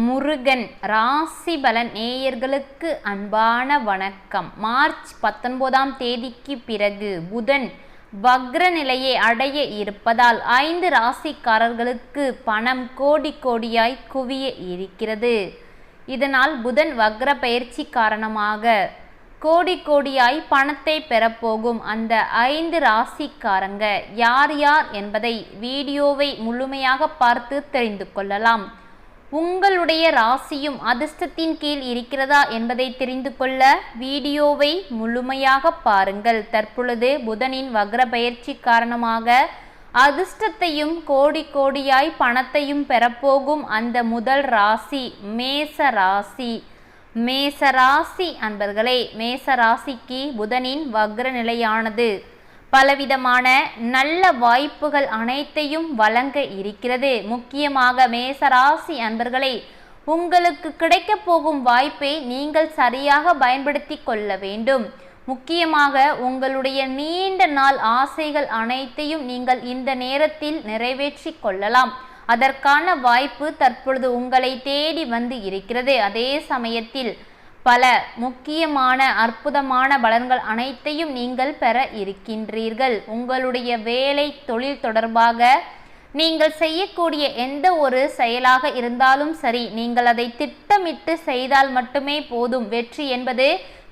முருகன் ராசிபலன் நேயர்களுக்கு அன்பான வணக்கம். மார்ச் பத்தொன்பதாம் தேதிக்கு பிறகு புதன் வக்ர நிலையை அடைய இருப்பதால் ஐந்து ராசிக்காரர்களுக்கு பணம் கோடி கோடியாய் குவிய இருக்கிறது. இதனால் புதன் வக்ர பயிற்சி காரணமாக கோடி கோடியாய் பணத்தை பெறப்போகும் அந்த ஐந்து ராசிக்காரங்க யார் யார் என்பதை வீடியோவை முழுமையாக பார்த்து தெரிந்து கொள்ளலாம். உங்களுடைய ராசியும் அதிர்ஷ்டத்தின் கீழ் இருக்கிறதா என்பதை தெரிந்து கொள்ள வீடியோவை முழுமையாக பாருங்கள். தற்பொழுது புதனின் வக்ர பயிற்சி காரணமாக அதிர்ஷ்டத்தையும் கோடி கோடியாய் பணத்தையும் பெறப்போகும் அந்த முதல் ராசி மேச ராசி. மேச ராசி அன்பர்களே மேச ராசிக்கு புதனின் வக்ர நிலையானது பலவிதமான நல்ல வாய்ப்புகள் அனைத்தையும் வழங்க இருக்கிறது. முக்கியமாக மேசராசி அன்பர்களே உங்களுக்கு கிடைக்கப் போகும் வாய்ப்பை நீங்கள் சரியாக பயன்படுத்தி கொள்ள வேண்டும். முக்கியமாக உங்களுடைய நீண்ட நாள் ஆசைகள் அனைத்தையும் நீங்கள் இந்த நேரத்தில் நிறைவேற்றி கொள்ளலாம். அதற்கான வாய்ப்பு தற்பொழுது உங்களை தேடி வந்து இருக்கிறது. அதே சமயத்தில் பல முக்கியமான அற்புதமான பலன்கள் அனைத்தையும் நீங்கள் பெற இருக்கின்றீர்கள். உங்களுடைய வேலை தொழில் தொடர்பாக நீங்கள் செய்யக்கூடிய எந்த ஒரு செயலாக இருந்தாலும் சரி நீங்கள் அதை திட்டமிட்டு செய்தால் மட்டுமே போதும். வெற்றி என்பது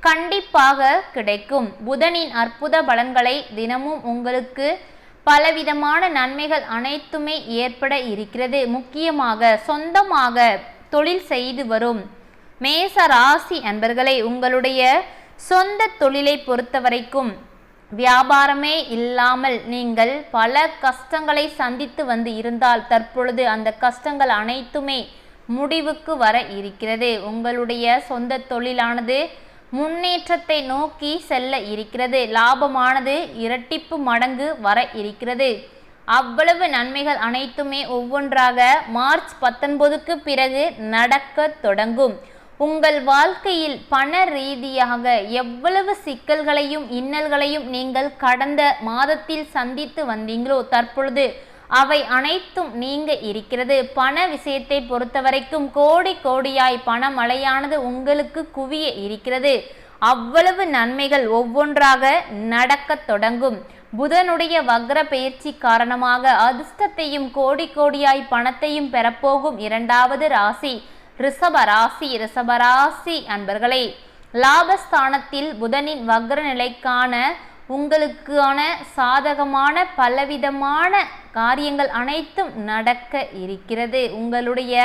கண்டிப்பாக கிடைக்கும். புதனின் அற்புத பலன்களை தினமும் உங்களுக்கு பலவிதமான நன்மைகள் அனைத்துமே ஏற்பட இருக்கிறது. முக்கியமாக சொந்தமாக தொழில் செய்து வரும் மேச ராசி அன்பர்களை உங்களுடைய சொந்த தொழிலை பொறுத்தவரைக்கும் வியாபாரமே இல்லாமல் நீங்கள் பல கஷ்டங்களை சந்தித்து வந்து இருந்தால் தற்பொழுது அந்த கஷ்டங்கள் அனைத்துமே முடிவுக்கு வர இருக்கிறது. உங்களுடைய சொந்த தொழிலானது முன்னேற்றத்தை நோக்கி செல்ல இருக்கிறது. லாபமானது இரட்டிப்பு மடங்கு வர இருக்கிறது. அவ்வளவு நன்மைகள் அனைத்துமே ஒவ்வொன்றாக மார்ச் பத்தொன்பதுக்கு பிறகு நடக்க தொடங்கும். உங்கள் வாழ்க்கையில் பண ரீதியாக எவ்வளவு சிக்கல்களையும் இன்னல்களையும் நீங்கள் கடந்த மாதத்தில் சந்தித்து வந்தீங்களோ தற்பொழுது அவை அனைத்தும் நீங்க இருக்கிறது. பண விஷயத்தை பொறுத்தவரைக்கும் கோடி கோடியாய் பண மழையானது உங்களுக்கு குவிய இருக்கிறது. அவ்வளவு நன்மைகள் ஒவ்வொன்றாக நடக்கத் தொடங்கும். புதனுடைய வக்ர பயிற்சி காரணமாக அதிர்ஷ்டத்தையும் கோடி கோடியாய் பணத்தையும் பெறப்போகும் இரண்டாவது ராசி. ரிஷபராசி ரிஷபராசி அன்பர்களே லாபஸ்தானத்தில் புதனின் வக்ர நிலைக்கான உங்களுக்கான சாதகமான பலவிதமான காரியங்கள் அனைத்தும் நடக்க இருக்கிறது. உங்களுடைய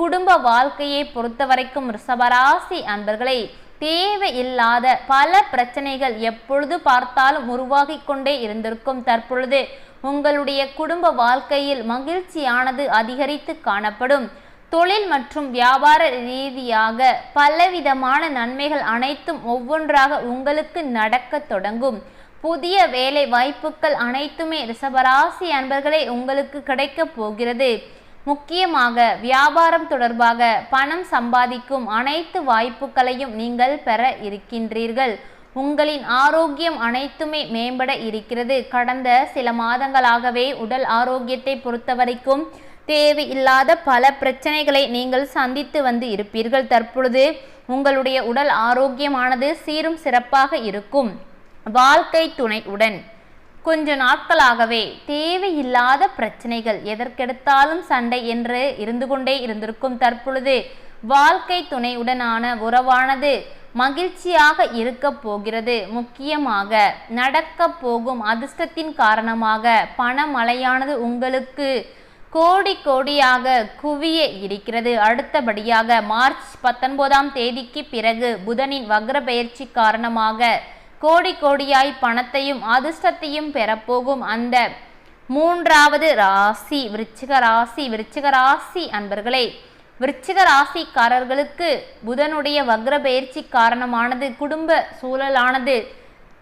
குடும்ப வாழ்க்கையை பொறுத்தவரைக்கும் ரிஷபராசி அன்பர்களே தேவையில்லாத பல பிரச்சனைகள் எப்பொழுது பார்த்தாலும் உருவாகி கொண்டே இருந்திருக்கும் தற்பொழுது. உங்களுடைய குடும்ப வாழ்க்கையில் மகிழ்ச்சியானது அதிகரித்து காணப்படும். தொழில் மற்றும் வியாபார ரீதியாக பலவிதமான நன்மைகள் அனைத்தும் ஒவ்வொன்றாக உங்களுக்கு நடக்க தொடங்கும். புதிய வேலை வாய்ப்புகள் அனைத்துமே ரிஷபராசி அன்பர்களே உங்களுக்கு கிடைக்க போகிறது. முக்கியமாக வியாபாரம் தொடர்பாக பணம் சம்பாதிக்கும் அனைத்து வாய்ப்புகளையும் நீங்கள் பெற இருக்கின்றீர்கள். உங்களின் ஆரோக்கியம் அனைத்துமே மேம்பட இருக்கிறது. கடந்த சில மாதங்களாகவே உடல் ஆரோக்கியத்தை பொறுத்தவரைக்கும் தேவையில்லாத பல பிரச்சனைகளை நீங்கள் சந்தித்து வந்து இருப்பீர்கள். தற்பொழுது உங்களுடைய உடல் ஆரோக்கியமானது சீரும் சிறப்பாக இருக்கும். வாழ்க்கை துணை உடன் கொஞ்ச நாட்களாகவே தேவையில்லாத பிரச்சனைகள் எதற்கெடுத்தாலும் சண்டை என்று இருந்து கொண்டே இருந்திருக்கும். தற்பொழுது வாழ்க்கை துணையுடனான உறவானது மகிழ்ச்சியாக இருக்க போகிறது. முக்கியமாக நடக்க போகும் அதிர்ஷ்டத்தின் காரணமாக பணமழையானது உங்களுக்கு கோடி கோடியாக குவிய இருக்கிறது. அடுத்தபடியாக மார்ச் பத்தொன்பதாம் தேதிக்கு பிறகு புதனின் வக்ர பயிற்சி காரணமாக கோடி கோடியாய் பணத்தையும் அதிர்ஷ்டத்தையும் பெறப்போகும் அந்த மூன்றாவது ராசி விருச்சிக ராசி விருச்சிக ராசி அன்பர்களே. விருச்சிக ராசிக்காரர்களுக்கு புதனுடைய வக்ர பயிற்சி காரணமானது குடும்ப சூழலானது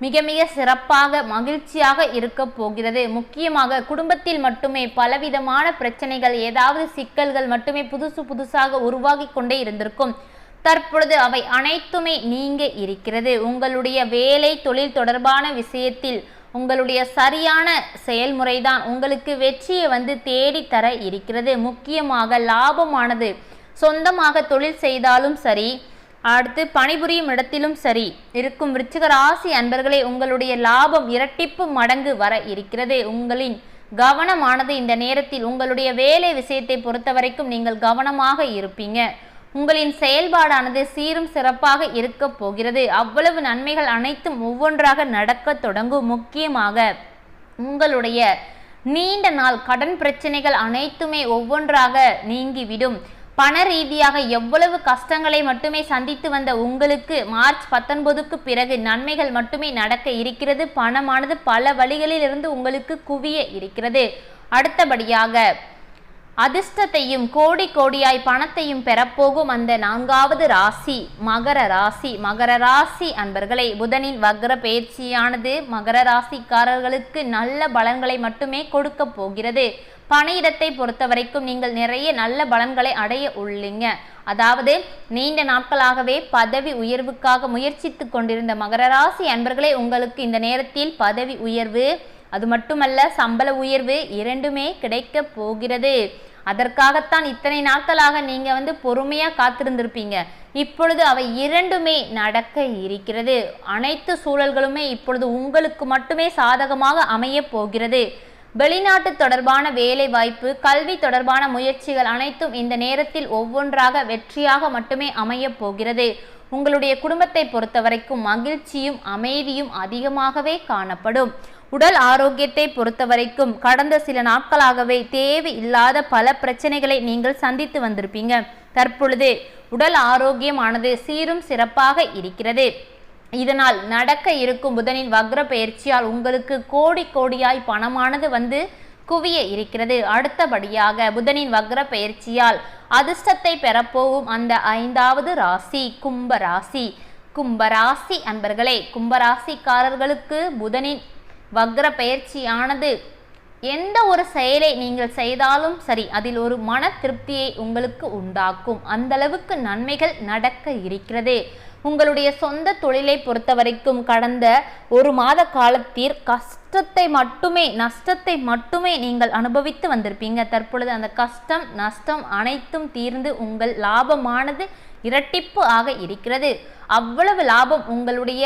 மிக மிக சிறப்பாக மகிழ்ச்சியாக இருக்க போகிறது. முக்கியமாக குடும்பத்தில் மட்டுமே பலவிதமான பிரச்சனைகள் ஏதாவது சிக்கல்கள் மட்டுமே புதுசு புதுசாக உருவாகி கொண்டே இருந்திருக்கும். தற்பொழுது அவை அனைத்துமே நீங்க இருக்கிறது. உங்களுடைய வேலை தொழில் தொடர்பான விஷயத்தில் உங்களுடைய சரியான செயல்முறைதான். உங்களுக்கு வெற்றியை வந்து தேடித்தர தர இருக்கிறது. முக்கியமாக லாபமானது. சொந்தமாக தொழில் செய்தாலும் சரி அடுத்து பணிபுரியும் இடத்திலும் சரி இருக்கும் விருச்சிக ராசி அன்பர்களே உங்களுடைய லாபம் இரட்டிப்பு மடங்கு வர இருக்கிறது. உங்களின் கவனமானது இந்த நேரத்தில் உங்களுடைய வேலை விஷயத்தை பொறுத்த வரைக்கும் நீங்கள் கவனமாக இருப்பீங்க. உங்களின் செயல்பாடானது சீரும் சிறப்பாக இருக்க போகிறது. அவ்வளவு நன்மைகள் அனைத்தும் ஒவ்வொன்றாக நடக்க தொடங்கும். முக்கியமாக உங்களுடைய நீண்ட நாள் கடன் பிரச்சனைகள் அனைத்துமே ஒவ்வொன்றாக நீங்கிவிடும். பண ரீதியாக எவ்வளவு கஷ்டங்களை மட்டுமே சந்தித்து வந்த உங்களுக்கு மார்ச் பத்தொன்பதுக்கு பிறகு நன்மைகள் மட்டுமே நடக்க இருக்கிறது. பணமானது பல வழிகளில் இருந்து உங்களுக்கு குவிய இருக்கிறது. அடுத்தபடியாக அதிர்ஷ்டத்தையும் கோடி கோடியாய் பணத்தையும் பெறப்போகும் அந்த நான்காவது ராசி மகர ராசி. மகர ராசி அன்பர்களை புதனின் வக்ர பயிற்சியானது மகர ராசிக்காரர்களுக்கு நல்ல பலன்களை மட்டுமே கொடுக்க போகிறது. பணியிடத்தை பொறுத்த வரைக்கும் நீங்கள் நிறைய நல்ல பலன்களை அடைய உள்ளீங்க. அதாவது நீண்ட நாட்களாகவே பதவி உயர்வுக்காக முயற்சித்து கொண்டிருந்த மகர ராசி அன்பர்களே உங்களுக்கு இந்த நேரத்தில் பதவி உயர்வு அது மட்டுமல்ல சம்பள உயர்வு இரண்டுமே கிடைக்க போகிறது. அதற்காகத்தான் இத்தனை நாட்களாக நீங்கள் வந்து பொறுமையாக காத்திருந்திருப்பீங்க. இப்பொழுது அவை இரண்டுமே நடக்க இருக்கிறது. அனைத்து சூழல்களுமே இப்பொழுது உங்களுக்கு மட்டுமே சாதகமாக அமைய போகிறது. வெளிநாட்டு தொடர்பான வேலை வாய்ப்பு கல்வி தொடர்பான முயற்சிகள் அனைத்தும் இந்த நேரத்தில் ஒவ்வொன்றாக வெற்றியாக மட்டுமே அமைய போகிறது. உங்களுடைய குடும்பத்தை பொறுத்த வரைக்கும் மகிழ்ச்சியும் அமைதியும் அதிகமாகவே காணப்படும். உடல் ஆரோக்கியத்தை பொறுத்தவரைக்கும் கடந்த சில நாட்களாகவே தேவை இல்லாத பல பிரச்சனைகளை நீங்கள் சந்தித்து வந்திருப்பீங்க. தற்பொழுது உடல் ஆரோக்கியமானது சீரும் சிறப்பாக இருக்கிறது. இதனால் நடக்க இருக்கும் புதனின் வக்ர பயிற்சியால் உங்களுக்கு கோடி கோடியாய் பணமானது வந்து குவிய இருக்கிறது. அடுத்தபடியாக புதனின் வக்ர பயிற்சியால் அதிர்ஷ்டத்தை பெறப்போகும் அந்த ஐந்தாவது ராசி கும்ப ராசி. கும்பராசி அன்பர்களே கும்பராசிக்காரர்களுக்கு புதனின் வக்ர பயிற்சியானது எந்த ஒரு செயலை நீங்கள் செய்தாலும் சரி அதில் ஒரு மன திருப்தியை உங்களுக்கு உண்டாக்கும். அந்த அளவுக்கு நன்மைகள் நடக்க இருக்கிறது. உங்களுடைய சொந்த தொழிலை பொறுத்த வரைக்கும் கடந்த ஒரு மாத காலத்தில் கஷ்டத்தை மட்டுமே நஷ்டத்தை மட்டுமே நீங்கள் அனுபவித்து வந்திருப்பீங்க. தற்பொழுது அந்த கஷ்டம் நஷ்டம் அனைத்தும் தீர்ந்து உங்கள் லாபமானது இரட்டிப்பு ஆக இருக்கிறது. அவ்வளவு லாபம் உங்களுடைய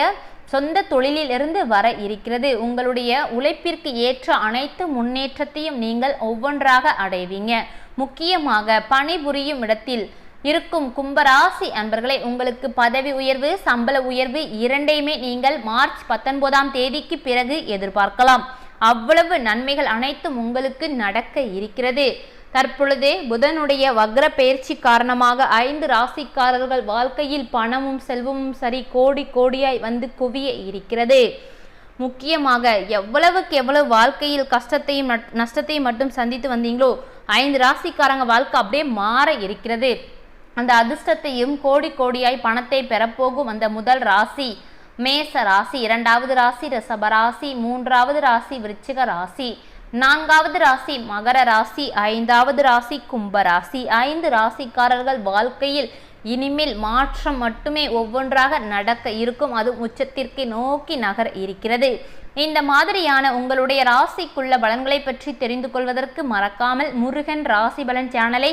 சொந்த தொழிலிலிருந்து வர இருக்கிறது. உங்களுடைய உழைப்பிற்கு ஏற்ற அனைத்து முன்னேற்றத்தையும் நீங்கள் ஒவ்வொன்றாக அடைவீங்க. முக்கியமாக பணிபுரியும் இடத்தில் இருக்கும் கும்பராசி அன்பர்களே உங்களுக்கு பதவி உயர்வு சம்பள உயர்வு இரண்டையுமே நீங்கள் மார்ச் பத்தொன்பதாம் தேதிக்கு பிறகு எதிர்பார்க்கலாம். அவ்வளவு நன்மைகள் அனைத்தும் உங்களுக்கு நடக்க இருக்கிறது. தற்பொழுதே புதனுடைய வக்ர பயிற்சி காரணமாக ஐந்து ராசிக்காரர்கள் வாழ்க்கையில் பணமும் செல்வமும் சரி கோடி கோடியாய் வந்து குவிய இருக்கிறது. முக்கியமாக எவ்வளவுக்கு எவ்வளவு வாழ்க்கையில் கஷ்டத்தையும் நஷ்டத்தையும் மட்டும் சந்தித்து வந்தீங்களோ ஐந்து ராசிக்காரங்க வாழ்க்கை அப்படியே மாற இருக்கிறது. அந்த அதிர்ஷ்டத்தையும் கோடி கோடியாய் பணத்தை பெறப்போகும் அந்த முதல் ராசி. மேச ராசி இரண்டாவது ராசி ரிஷபராசி மூன்றாவது ராசி விருச்சிக ராசி. நான்காவது ராசி மகர ராசி ஐந்தாவது ராசி கும்ப ராசி. ஐந்து ராசிக்காரர்கள் வாழ்க்கையில் இனிமேல் மாற்றம் மட்டுமே ஒவ்வொன்றாக நடக்க இருக்கும். அது உச்சத்திற்கு நோக்கி நகர இருக்கிறது. இந்த மாதிரியான உங்களுடைய ராசிக்குள்ள பலன்களை பற்றி தெரிந்து கொள்வதற்கு மறக்காமல் முருகன் ராசி பலன் சேனலை